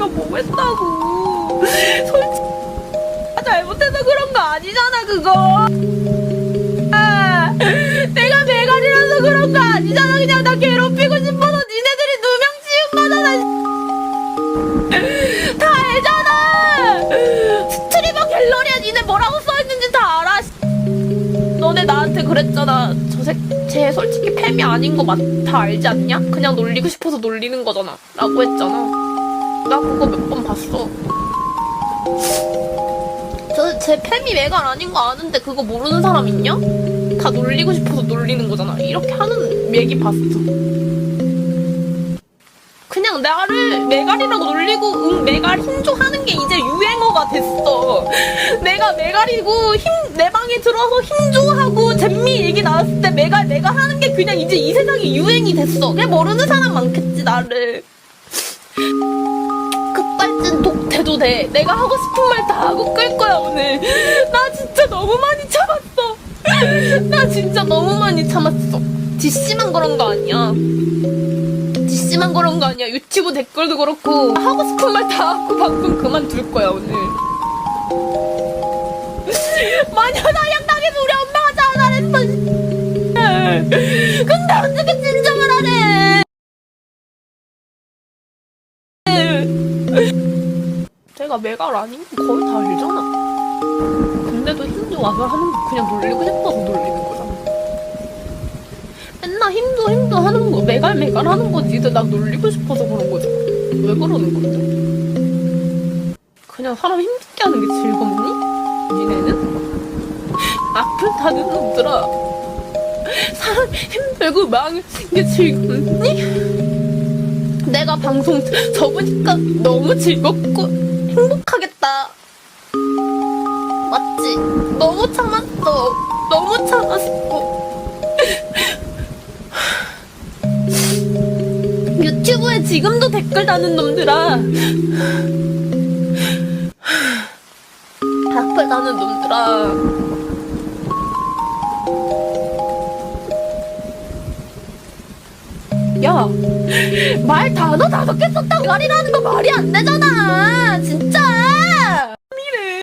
내가 뭐 했다고. 솔직히 잘못해서 그런 거 아니잖아 그거. 아, 내가 메갈이라서 그런 거 아니잖아. 그냥 나 괴롭히고 싶어서 니네들이 누명 지은 거잖아. 다 알잖아. 스트리머 갤러리에 니네 뭐라고 써있는지 다 알아. 너네 나한테 그랬잖아. 저 새 쟤 솔직히 팸이 아닌 거다 알지 않냐? 그냥 놀리고 싶어서 놀리는 거잖아. 라고 했잖아. 나 그거 몇 번 봤어. 저쟤 팸이 메갈 아닌 거 아는데 그거 모르는 사람 있냐? 다 놀리고 싶어서 놀리는 거잖아. 이렇게 하는 얘기 봤어. 그냥 나를 메갈이라고 놀리고 응 메갈 힘줘 하는 게 이제 유행어가 됐어. 내가 메갈이고 힘 내 방에 들어서 힘줘 하고 잼미 얘기 나왔을 때 메갈 메갈 하는 게 그냥 이제 이 세상에 유행이 됐어. 그냥 모르는 사람 많겠지 나를. 급발진 독태도 돼. 내가 하고 싶은 말 다 하고 끌 거야 오늘. 나 진짜 너무 많이 참았어. 나 진짜 너무 많이 참았어. 뒷심한 그런 거 아니야. 뒷심한 그런 거 아니야. 유튜브 댓글도 그렇고 하고 싶은 말 다 하고 방송 그만둘 거야 오늘. 마녀사냥 당해서 우리 엄마 제가 메갈 아닌 거 거의 다 알잖아. 근데도 힘도 와서 하는 거 그냥 놀리고 싶어서 놀리는 거잖아. 맨날 힘도 힘도 하는 거 메갈 메갈 하는 거 니들 나 놀리고 싶어서 그런 거잖아. 왜 그러는 건데? 그냥 사람 힘들게 하는 게 즐겁니? 니네는? 타는 놈들아. 사람 힘들고 망하는 게 즐겁니? 내가 방송 접으니까 너무 즐겁고 행복하겠다. 맞지? 너무 참았어. 너무 참았어. 유튜브에 지금도 댓글 다는 놈들아. 악플 다는 놈들아. 야, 말 단어 다섯 개 썼다고 말이라는 거 말이 안 되잖아. 진짜.